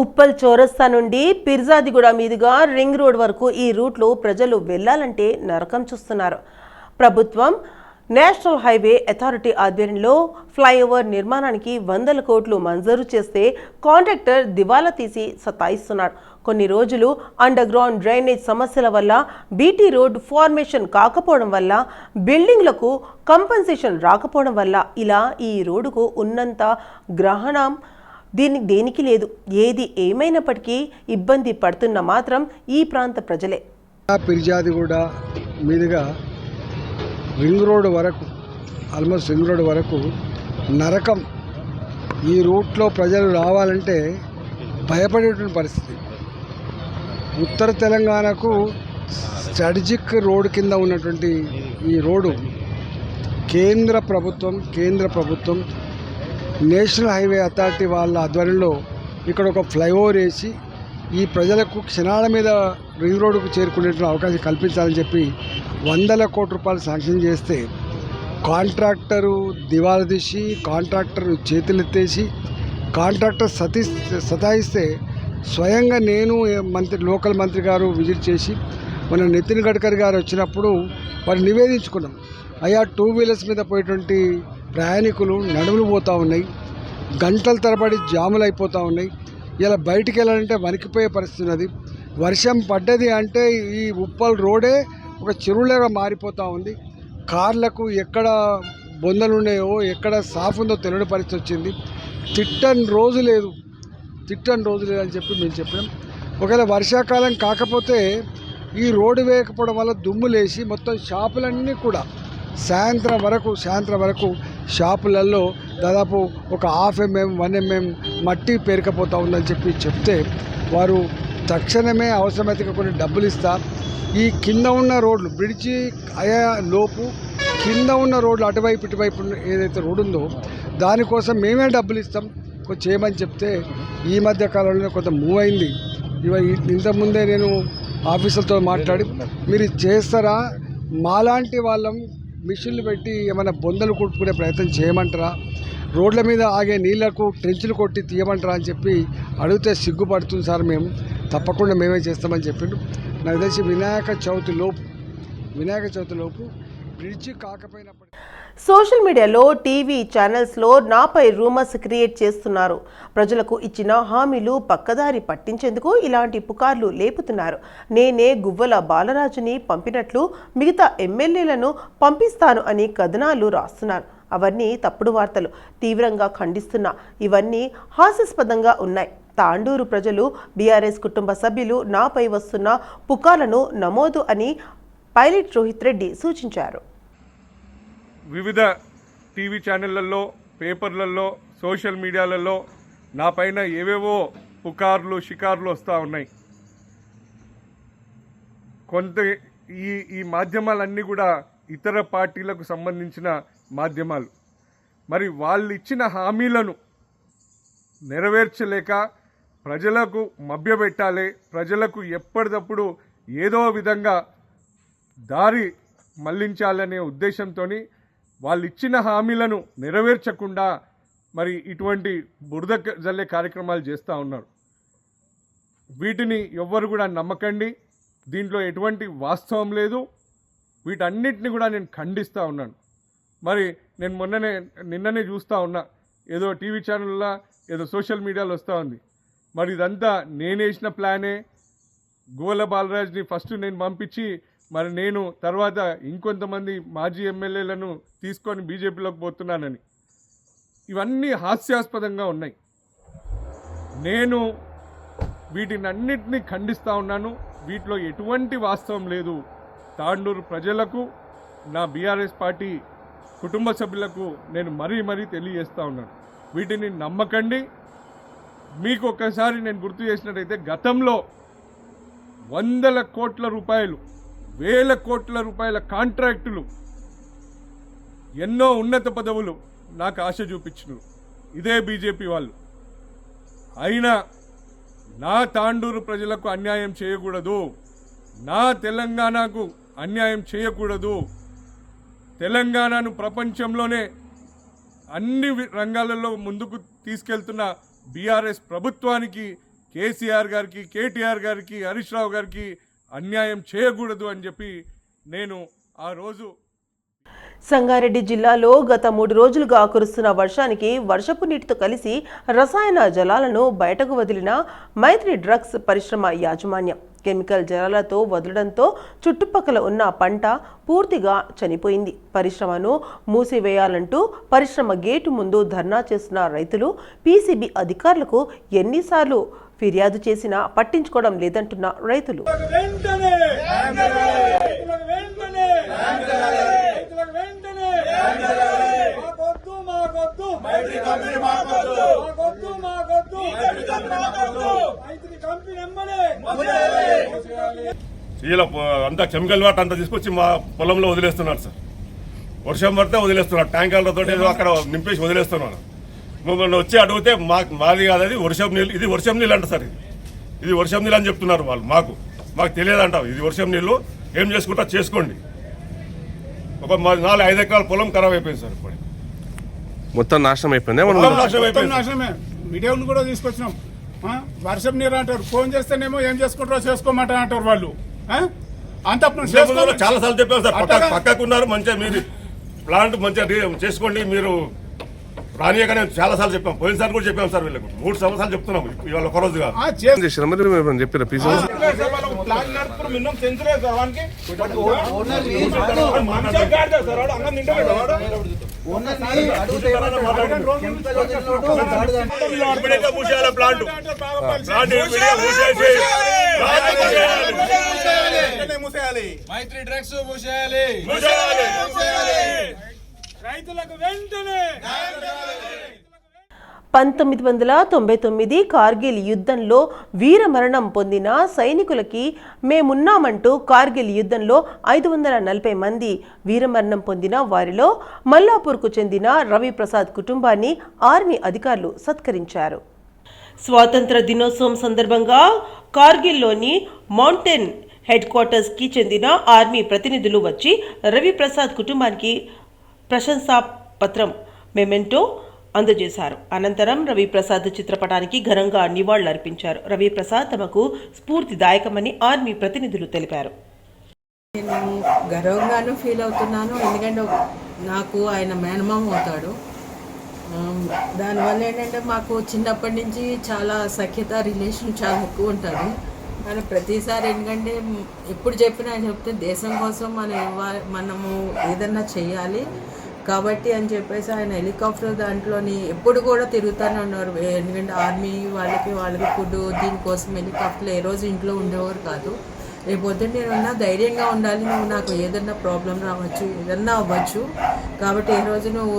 ఉప్పల్ చౌరస్తా నుండి పిర్జాదిగూడ మీదుగా రింగ్ రోడ్ వరకు ఈ రూట్లో ప్రజలు వెళ్ళాలంటే నరకం చూస్తున్నారు. ప్రభుత్వం నేషనల్ హైవే అథారిటీ ఆధ్వర్యంలో ఫ్లైఓవర్ నిర్మాణానికి వందల కోట్లు మంజూరు చేస్తే కాంట్రాక్టర్ దివాలా తీసి సతాయిస్తున్నాడు. కొన్ని రోజులు అండర్ గ్రౌండ్ డ్రైనేజ్ సమస్యల వల్ల బీటీ రోడ్ ఫార్మేషన్ కాకపోవడం వల్ల బిల్డింగ్లకు కంపెన్సేషన్ రాకపోవడం వల్ల ఇలా ఈ రోడ్డుకు ఉన్నంత గ్రహణం దీని దేనికి లేదు? ఏది ఏమైనప్పటికీ ఇబ్బంది పడుతున్న మాత్రం ఈ ప్రాంత ప్రజలే. పిర్జాదిగూడ మీదుగా రింగ్ రోడ్ వరకు ఆల్మోస్ట్ రింగ్ రోడ్ వరకు నరకం ఈ రూట్లో ప్రజలు రావాలంటే భయపడేటువంటి పరిస్థితి. ఉత్తర తెలంగాణకు స్ట్రాటజిక్ రోడ్ కింద ఉన్నటువంటి ఈ రోడ్డు కేంద్ర ప్రభుత్వం కేంద్ర ప్రభుత్వం నేషనల్ హైవే అథారిటీ వాళ్ళ ఆధ్వర్యంలో ఇక్కడ ఒక ఫ్లైఓవర్ వేసి ఈ ప్రజలకు క్షణాల మీద రింగ్ రోడ్డుకు చేరుకునేటువంటి అవకాశం కల్పించాలని చెప్పి వందల కోట్ల రూపాయలు శాంక్షన్ చేస్తే కాంట్రాక్టరు దివాలా తీసి కాంట్రాక్టర్ చేతులెత్తేసి కాంట్రాక్టర్ సతీ సతాయిస్తే స్వయంగా నేను మంత్రి లోకల్ మంత్రి గారు విజిట్ చేసి మన నితిన్ గడ్కరీ గారు వచ్చినప్పుడు వారు నివేదించుకున్నాం. అయ్యా టూ వీలర్స్ మీద పోయేటువంటి ప్రయాణికులు నడుములు పోతూ ఉన్నాయి గంటల తరబడి జాములు అయిపోతూ ఉన్నాయి. ఇలా బయటికి వెళ్ళాలంటే వణికిపోయే పరిస్థితి ఉన్నది. వర్షం పడ్డది అంటే ఈ ఉప్పల్ రోడే ఒక చెరువులాగా మారిపోతూ ఉంది. కార్లకు ఎక్కడ బొందలు ఉన్నాయో ఎక్కడ సాఫ్ ఉందో తెలియని పరిస్థితి వచ్చింది. తిట్టని రోజు లేదు. తిట్టని రోజు లేదని చెప్పి మేము చెప్పాం ఒకవేళ వర్షాకాలం కాకపోతే ఈ రోడ్డు వేయకపోవడం వల్ల దుమ్ము లేచి మొత్తం షాపులన్నీ కూడా సాయంత్రం వరకు సాయంత్రం వరకు షాపులలో దాదాపు ఒక హాఫ్ ఎంఎం వన్ ఎంఎం మట్టి పేరుకపోతూ ఉందని చెప్పి చెప్తే వారు తక్షణమే అవసరమైతే కొన్ని డబ్బులు ఇస్తా. ఈ కింద ఉన్న రోడ్లు బ్రిడ్జి అయ్యా లోపు కింద ఉన్న రోడ్లు అటువైపు ఇటువైపు ఏదైతే రోడ్డు ఉందో దానికోసం మేమే డబ్బులు ఇస్తాం. కొంచెం చేయమని చెప్తే ఈ మధ్య కాలంలో కొంత మూవ్ అయింది. ఇవ ఇంతకుముందే నేను ఆఫీసర్తో మాట్లాడి మీరు చేస్తారా? మాలాంటి వాళ్ళం మిషన్లు పెట్టి ఏమైనా బొందలు కొట్టుకునే ప్రయత్నం చేయమంటారా? రోడ్ల మీద ఆగే నీళ్ళకు ట్రెంచులు కొట్టి తీయమంటారా అని చెప్పి అడిగితే సిగ్గుపడుతుంది సార్ మేము. తప్పకుండా మేమే చేస్తామని చెప్పిండు. నాకు తెలిసి వినాయక చవితి లోపు వినాయక చవితి లోపు బ్రిడ్జి కాకపోయినప్పటికీ సోషల్ మీడియాలో టీవీ ఛానల్స్లో నాపై రూమర్స్ క్రియేట్ చేస్తున్నారు. ప్రజలకు ఇచ్చిన హామీలు పక్కదారి పట్టించేందుకు ఇలాంటి పుకార్లు లేపుతున్నారు. నేనే గువ్వల బాలరాజుని పంపినట్లు మిగతా ఎమ్మెల్యేలను పంపిస్తాను అని కథనాలు రాస్తున్నారు. అవన్నీ తప్పుడు వార్తలు. తీవ్రంగా ఖండిస్తున్నా ఇవన్నీ హాస్యాస్పదంగా ఉన్నాయి. తాండూరు ప్రజలు బీఆర్ఎస్ కుటుంబ సభ్యులు నాపై వస్తున్న పుకార్లను నమోదు అని పైలట్ రోహిత్ రెడ్డి సూచించారు. వివిధ టీవీ ఛానళ్ళలో పేపర్లలో సోషల్ మీడియాలలో నా పైన ఏవేవో పుకార్లు షికార్లు వస్తూ ఉన్నాయి. కొంత ఈ ఈ మాధ్యమాలన్నీ కూడా ఇతర పార్టీలకు సంబంధించిన మాధ్యమాలు. మరి వాళ్ళు ఇచ్చిన హామీలను నెరవేర్చలేక ప్రజలకు మభ్యపెట్టాలి ప్రజలకు ఎప్పటికప్పుడు ఏదో విధంగా దారి మళ్ళించాలనే ఉద్దేశంతో వాళ్ళు ఇచ్చిన హామీలను నెరవేర్చకుండా మరి ఇటువంటి బురద జల్లే కార్యక్రమాలు చేస్తూ ఉన్నారు. వీటిని ఎవ్వరు కూడా నమ్మకండి. దీంట్లో ఎటువంటి వాస్తవం లేదు. వీటన్నిటిని కూడా నేను ఖండిస్తూ ఉన్నాను. మరి నేను మొన్ననే నిన్ననే చూస్తూ ఉన్నా. ఏదో టీవీ ఛానల్లో ఏదో సోషల్ మీడియాలో వస్తూ ఉంది. మరి ఇదంతా నేనేసిన ప్లానే. గోల బాలరాజ్ని ఫస్ట్ నేను పంపించి మరి నేను తర్వాత ఇంకొంతమంది మాజీ ఎమ్మెల్యేలను తీసుకొని బీజేపీలోకి పోతున్నానని. ఇవన్నీ హాస్యాస్పదంగా ఉన్నాయి. నేను వీటిని అన్నిటినీ ఖండిస్తూ ఉన్నాను. వీటిలో ఎటువంటి వాస్తవం లేదు. తాండూరు ప్రజలకు నా బీఆర్ఎస్ పార్టీ కుటుంబ సభ్యులకు నేను మరీ మరీ తెలియజేస్తూ ఉన్నాను. వీటిని నమ్మకండి. మీకు ఒక్కసారి నేను గుర్తు చేసినట్టయితే గతంలో వందల కోట్ల రూపాయలు వేల కోట్ల రూపాయల కాంట్రాక్టులు ఎన్నో ఉన్నత పదవులు నాకు ఆశ చూపించినారు. ఇదే బీజేపీ వాళ్ళు. అయినా నా తాండూరు ప్రజలకు అన్యాయం చేయకూడదు. నా తెలంగాణకు అన్యాయం చేయకూడదు. తెలంగాణను ప్రపంచంలోనే అన్ని రంగాలలో ముందుకు తీసుకెళ్తున్న బీఆర్ఎస్ ప్రభుత్వానికి కేసీఆర్ గారికి కేటీఆర్ గారికి హరీష్ రావు గారికి అన్యాయం చేయకూడదు అని చెప్పి నేను ఆ రోజు సంగారెడ్డి జిల్లాలో గత మూడు రోజులుగా కురుస్తున్న వర్షానికి వర్షపు నీటితో కలిసి రసాయన జలాలను బయటకు వదిలిన మైత్రి డ్రగ్స్ పరిశ్రమ యాజమాన్యం. కెమికల్ జలాలతో వదలడంతో చుట్టుపక్కల ఉన్న పంట పూర్తిగా చనిపోయింది. పరిశ్రమను మూసివేయాలంటూ పరిశ్రమ గేటు ముందు ధర్నా చేస్తున్న రైతులు పీసీబీ అధికారులకు ఎన్నిసార్లు ఫిర్యాదు చేసినా పట్టించుకోవడం లేదంటున్న రైతులు. అంతా కెమికల్ వాటర్ అంతా తీసుకొచ్చి మా పొలంలో వదిలేస్తున్నారు సార్. వర్షం పడితే వదిలేస్తున్నారు. ట్యాంకర్లతో అక్కడ నింపేసి వదిలేస్తున్నారు. మమ్మల్ని వచ్చి అడిగితే మాకు మాది కాదు అది వర్షం నీళ్ళు. ఇది వర్షం నీళ్ళు అంట సార్ ఇది. ఇది వర్షం నీళ్ళు అని చెప్తున్నారు వాళ్ళు మాకు. మాకు తెలియదంట. ఇది వర్షం నీళ్ళు. ఏం చేసుకుంటా చేసుకోండి. ఒక మా నాలుగు ఐదు ఎకరాల పొలం ఖరాబ్ అయిపోయింది సార్ ఇప్పుడు మొత్తం నాశనం అయిపోయింది? పొలం నాశనం మొత్తం అయిపోయింది నాశనమే. మీడియాను కూడా తీసుకొచ్చినాం. ఆ? వర్షం నీరు అంటారు. ఫోన్ చేస్తేనేమో ఏం చేసుకుంటారో చేసుకోమంటారు అంటారు వాళ్ళు. ఆ? అంత చాలా సార్లు చెప్పాం సార్. పక్క అట్టగా- పక్కకున్నారు మంచిగా మీరు ప్లాంట్ మంచిగా చేసుకోండి మీరు రానియగానే చాలా సార్లు చెప్పాం. పోయినసారి కూడా చెప్పాం సార్ వీళ్ళకు. మూడు సంవత్సరాలు చెప్తున్నాం. ఇవాళ ఒక పీసీ మూసేయాలి ప్లాంట్ ప్లాంట్ ఇప్పుడే మూసేసి ప్లాంట్ మూసేయాలి. పంతొమ్మిది వందల తొంభై తొమ్మిది కార్గిల్ యుద్ధంలో వీరమరణం పొందిన సైనికులకి మేమున్నామంటూ కార్గిల్ యుద్ధంలో ఐదు వందల నలభై మంది వీరమరణం పొందిన వారిలో మల్లాపూర్కు చెందిన రవి ప్రసాద్ కుటుంబాన్ని ఆర్మీ అధికారులు సత్కరించారు. స్వాతంత్ర దినోత్సవం సందర్భంగా కార్గిల్లోని మౌంటైన్ హెడ్ క్వార్టర్స్కి చెందిన ఆర్మీ ప్రతినిధులు వచ్చి రవిప్రసాద్ కుటుంబానికి ప్రశంసా పత్రం మెమెంటో అందజేశారు. అనంతరం రవిప్రసాద్ చిత్రపటానికి ఘనంగా నివాళులర్పించారు. రవిప్రసాద్ తమకు స్ఫూర్తిదాయకమని ఆర్మీ ప్రతినిధులు తెలిపారు. నేను గర్వంగాను ఫీల్ అవుతున్నాను. ఎందుకంటే నాకు ఆయన మేనమామ అవుతాడు. దానివల్ల ఏంటంటే మాకు చిన్నప్పటి నుంచి చాలా సఖ్యత రిలేషన్ చాలా ఎక్కువ ఉంటుంది. మనం ప్రతిసారి ఎందుకంటే ఎప్పుడు చెప్పినా ఆయన చెప్తే దేశం కోసం మనం మనము ఏదన్నా చేయాలి. కాబట్టి అని చెప్పేసి ఆయన హెలికాప్టర్ దాంట్లోని ఎప్పుడు కూడా తిరుగుతూనే ఉన్నారు. ఎందుకంటే ఆర్మీ వాళ్ళకి వాళ్ళకి ఫుడ్ దీనికోసం హెలికాప్టర్లు ఏ రోజు ఇంట్లో ఉండేవారు కాదు. రేపు పొద్దున్న నేను ధైర్యంగా ఉండాలి నువ్వు నాకు ఏదన్నా ప్రాబ్లం రావచ్చు ఏదన్నా అవ్వచ్చు. కాబట్టి ఏ రోజు నువ్వు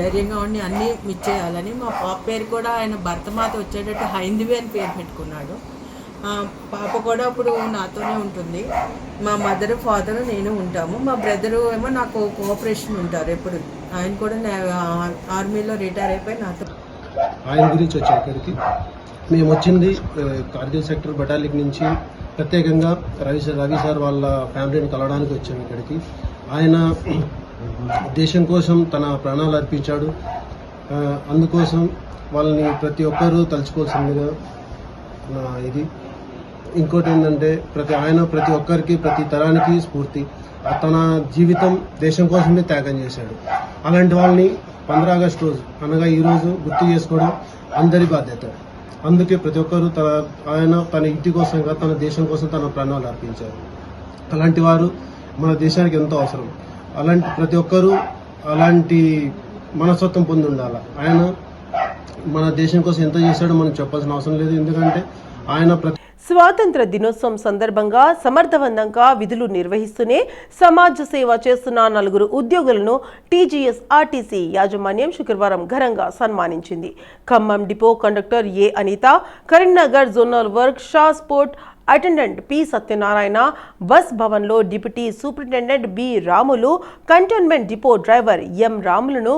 ధైర్యంగా ఉండి అన్నీ మిచ్చేయాలని మా పాప పేరు కూడా ఆయన భర్త మాత వచ్చేటట్టు హైందవి అని పేరు పెట్టుకున్నాడు. పాప కూడా అప్పుడు నాతోనే ఉంటుంది. మా మదర్ ఫాదర్ నేను ఉంటాము. మా బ్రదరు ఏమో నాకు కోఆపరేషన్ ఉంటారు ఎప్పుడు. ఆయన కూడా నా- ఆర్మీలో రిటైర్ అయిపోయి నాతో ఆయన గురించి వచ్చే ఇక్కడికి. మేము వచ్చింది కార్గిల్ సెక్టర్ బటాలిక్ నుంచి ప్రత్యేకంగా రవి సార్ రవి సార్ వాళ్ళ ఫ్యామిలీని కలవడానికి వచ్చాము ఇక్కడికి. ఆయన దేశం కోసం తన ప్రాణాలు అర్పించాడు. అందుకోసం వాళ్ళని ప్రతి ఒక్కరూ తలుచుకోవాల్సిందిగా ఇది. ఇంకోటి ఏంటంటే ప్రతి ఆయన ప్రతి ఒక్కరికి ప్రతి తరానికి స్ఫూర్తి. తన జీవితం దేశం కోసమే త్యాగం చేశాడు. అలాంటి వాళ్ళని పంద్ర ఆగస్ట్ రోజు అనగా ఈ రోజు గుర్తు చేసుకోవడం అందరి బాధ్యత. అందుకే ప్రతి ఒక్కరు తన ఆయన తన ఇంటి కోసంగా తన దేశం కోసం తన ప్రాణాలు అర్పించారు. అలాంటి వారు మన దేశానికి ఎంతో అవసరం. అలాంటి ప్రతి ఒక్కరూ అలాంటి మనస్తత్వం పొంది ఉండాలి. ఆయన మన దేశం కోసం ఎంత చేశాడో మనం చెప్పాల్సిన అవసరం లేదు. ఎందుకంటే ఆయన ప్రతి స్వాతంత్ర దినోత్సవం సందర్భంగా సమర్థవంతంగా విధులు నిర్వహిస్తూనే సమాజ సేవ చేస్తున్న నలుగురు ఉద్యోగులను టీజీఎస్ ఆర్టీసీ యాజమాన్యం శుక్రవారం ఘనంగా సన్మానించింది. Khammam depot conductor A Anitha Karimnagar zonal workshop sport attendant P Satyanarayana bus భవన్లో deputy superintendent B Ramulu cantonment depot driver M రాములను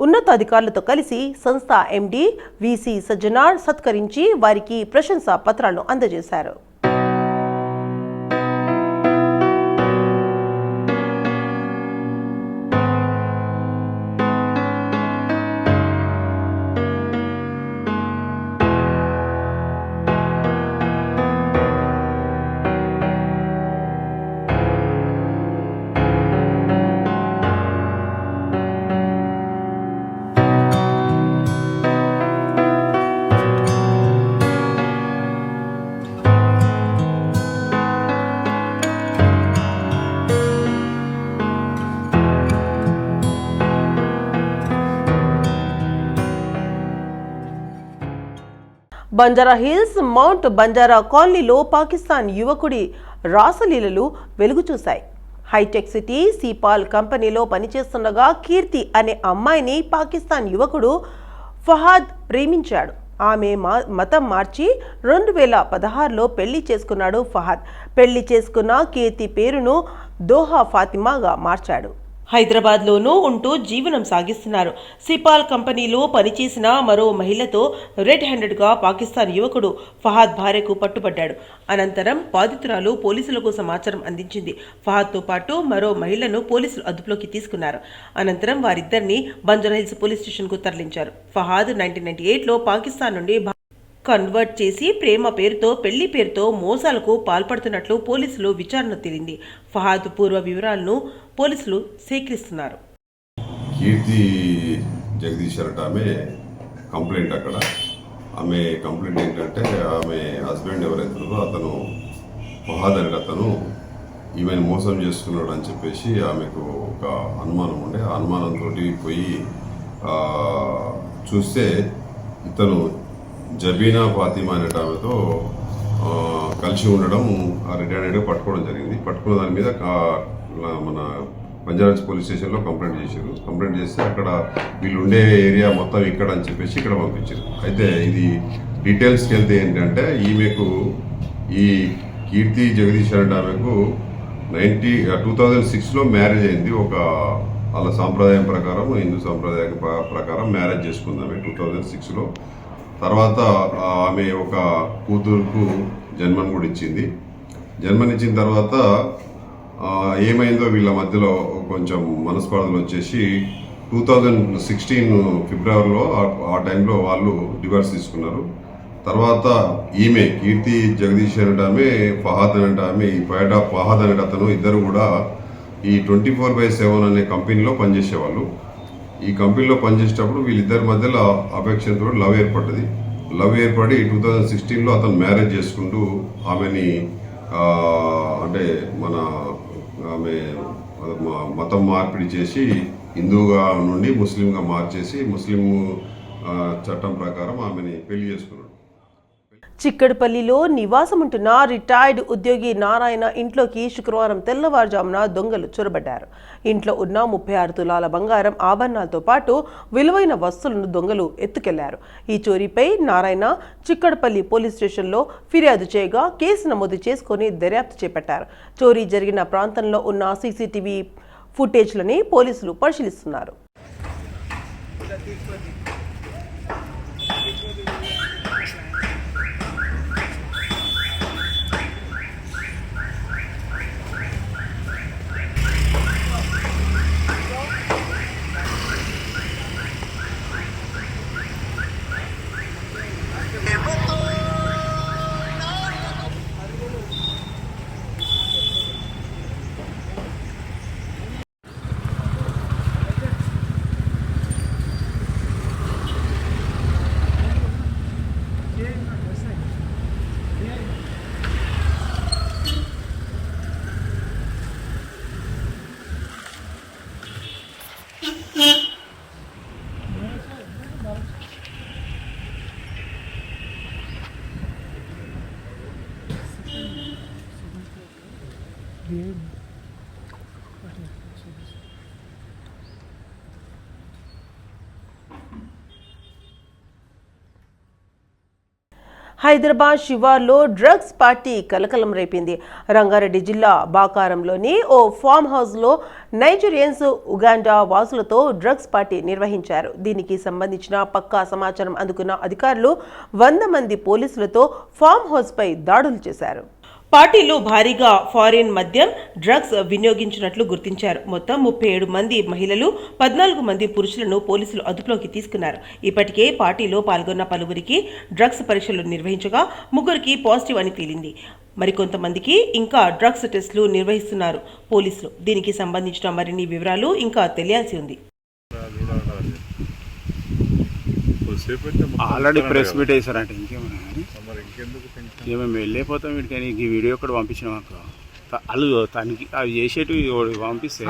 ఉన్నతాధికారులతో కలిసి సంస్థ ఎండీ వీసీ సజ్జనార్ సత్కరించి వారికి ప్రశంసా పత్రాలను అందజేశారు. బంజారా హిల్స్ మౌంట్ బంజారా కాలనీలో పాకిస్తాన్ యువకుడి రాసలీలలు వెలుగు చూశాయి. హైటెక్ సిటీ సిపాల్ కంపెనీలో పనిచేస్తుండగా కీర్తి అనే అమ్మాయిని పాకిస్తాన్ యువకుడు ఫహాద్ ప్రేమించాడు. ఆమె మా మతం మార్చి రెండు వేల పదహారులో పెళ్ళి చేసుకున్నాడు ఫహాద్. పెళ్ళి చేసుకున్న కీర్తి పేరును దోహా ఫాతిమాగా మార్చాడు. హైదరాబాద్లోనూ ఉంటూ జీవనం సాగిస్తున్నారు. సిపాల్ కంపెనీలో పనిచేసిన మరో మహిళతో రెడ్ హ్యాండెడ్గా పాకిస్తాన్ యువకుడు ఫహాద్ భార్యకు పట్టుబడ్డాడు. అనంతరం బాధితురాలు పోలీసులకు సమాచారం అందించింది. ఫహాద్తో పాటు మరో మహిళను పోలీసులు అదుపులోకి తీసుకున్నారు. అనంతరం వారిద్దరిని బంజారాహిల్స్ పోలీస్ స్టేషన్కు తరలించారు. ఫహాద్ నైన్టీన్ నైన్టీ ఎయిట్లో పాకిస్తాన్ నుండి కన్వర్ట్ చేసి ప్రేమ పేరుతో పెళ్ళి పేరుతో మోసాలకు పాల్పడుతున్నట్లు పోలీసులు విచారణ తేలింది. ఫహాద్ పూర్వ వివరాలను పోలీసులు సేకరిస్తున్నారు. కీర్తి జగదీష్ ఆమె కంప్లైంట్ అక్కడ. ఆమె కంప్లైంట్ ఏంటంటే ఆమె హస్బెండ్ ఎవరైతున్నారో అతను ఫహాద్ అనే అతను ఈమెను మోసం చేసుకున్నాడు అని చెప్పేసి ఆమెకు ఒక అనుమానం ఉండే. ఆ అనుమానంతో పోయి చూస్తే ఇతను జబీనా ఫాతిమా అనే ఆమెతో కలిసి ఉండడం ఆ రిటైర్డ్గా పట్టుకోవడం జరిగింది. పట్టుకున్న దాని మీద మన పంజాబ్ పోలీస్ స్టేషన్లో కంప్లైంట్ చేశారు. కంప్లైంట్ చేస్తే అక్కడ వీళ్ళు ఉండే ఏరియా మొత్తం ఇక్కడ అని చెప్పేసి ఇక్కడ పంపించారు. అయితే ఇది డీటెయిల్స్కి వెళ్తే ఏంటంటే ఈమెకు ఈ కీర్తి జగదీష్ అంటే ఆమెకు నైన్టీ టూ థౌజండ్ సిక్స్లో మ్యారేజ్ అయింది. ఒక వాళ్ళ సాంప్రదాయం ప్రకారం హిందూ సాంప్రదాయం ప్రకారం మ్యారేజ్ చేసుకుందామే టూ థౌజండ్ సిక్స్లో. తర్వాత ఆమె ఒక కూతురుకు జన్మను కూడా ఇచ్చింది. జన్మనిచ్చిన తర్వాత ఏమైందో వీళ్ళ మధ్యలో కొంచెం మనస్పర్ధలు వచ్చేసి టూ థౌజండ్ సిక్స్టీన్ ఫిబ్రవరిలో ఆ- టైంలో వాళ్ళు డివోర్స్ తీసుకున్నారు. తర్వాత ఈమె కీర్తి జగదీష్ అనేట ఆమె ఫహాద్ అనేట ఆమె ఈ పైట ఫహాద్ అనే అతను ఇద్దరు కూడా ఈ ట్వంటీ ఫోర్ బై సెవెన్ అనే కంపెనీలో పనిచేసేవాళ్ళు. ఈ కంపెనీలో పనిచేసేటప్పుడు వీళ్ళిద్దరి మధ్యలో అపేక్షతో లవ్ ఏర్పడ్డది. లవ్ ఏర్పడి టూ థౌజండ్ సిక్స్టీన్లో అతను మ్యారేజ్ చేసుకుంటూ ఆమెని అంటే మన ఆమె మతం మార్పిడి చేసి హిందువుగా నుండి ముస్లింగా మార్చేసి ముస్లిం చట్టం ప్రకారం ఆమెని పెళ్ళి చేసుకున్నాడు. చిక్కడపల్లిలో నివాసముంటున్న రిటైర్డ్ ఉద్యోగి నారాయణ ఇంట్లోకి శుక్రవారం తెల్లవారుజామున దొంగలు చొరబడ్డారు. ఇంట్లో ఉన్న ముప్పై ఆరు తులాల బంగారం ఆభరణాలతో పాటు విలువైన వస్తువులను దొంగలు ఎత్తుకెళ్ళారు. ఈ చోరీపై నారాయణ చిక్కడపల్లి పోలీస్ స్టేషన్లో ఫిర్యాదు చేయగా కేసు నమోదు చేసుకుని దర్యాప్తు చేపట్టారు. చోరీ జరిగిన ప్రాంతంలో ఉన్న సీసీటీవీ ఫుటేజ్లని పోలీసులు పరిశీలిస్తున్నారు. Thank you. హైదరాబాద్ శివార్లో డ్రగ్స్ పార్టీ కలకలం రేపింది. రంగారెడ్డి జిల్లా బాకారంలోని ఓ ఫామ్ హౌస్లో నైజీరియన్స్ ఉగాండా వాసులతో డ్రగ్స్ పార్టీ నిర్వహించారు. దీనికి సంబంధించిన పక్కా సమాచారం అందుకున్న అధికారులు వంద మంది పోలీసులతో ఫామ్ హౌస్పై దాడులు చేశారు. పార్టీలో భారీగా ఫారిన్ మద్యం డ్రగ్స్ వినియోగించినట్లు గుర్తించారు. మొత్తం ముప్పై ఏడు మంది మహిళలు పద్నాలుగు మంది పురుషులను పోలీసులు అదుపులోకి తీసుకున్నారు. ఇప్పటికే పార్టీలో పాల్గొన్న పలువురికి డ్రగ్స్ పరీక్షలు నిర్వహించగా ముగ్గురికి పాజిటివ్ అని తేలింది. మరికొంతమందికి ఇంకా డ్రగ్స్ టెస్టులు నిర్వహిస్తున్నారు పోలీసులు. దీనికి సంబంధించిన మరిన్ని వివరాలు ఇంకా తెలియాల్సి ఉంది. ఆల్రెడీ ప్రెస్ మీట్ వేసారంటే ఇంకేమన్నా ఇక మేము వెళ్ళిపోతాం వీడికి ఈ వీడియో కూడా పంపించినాం అక్కడ వాళ్ళు తనకి అవి చేసేటివి పంపిస్తే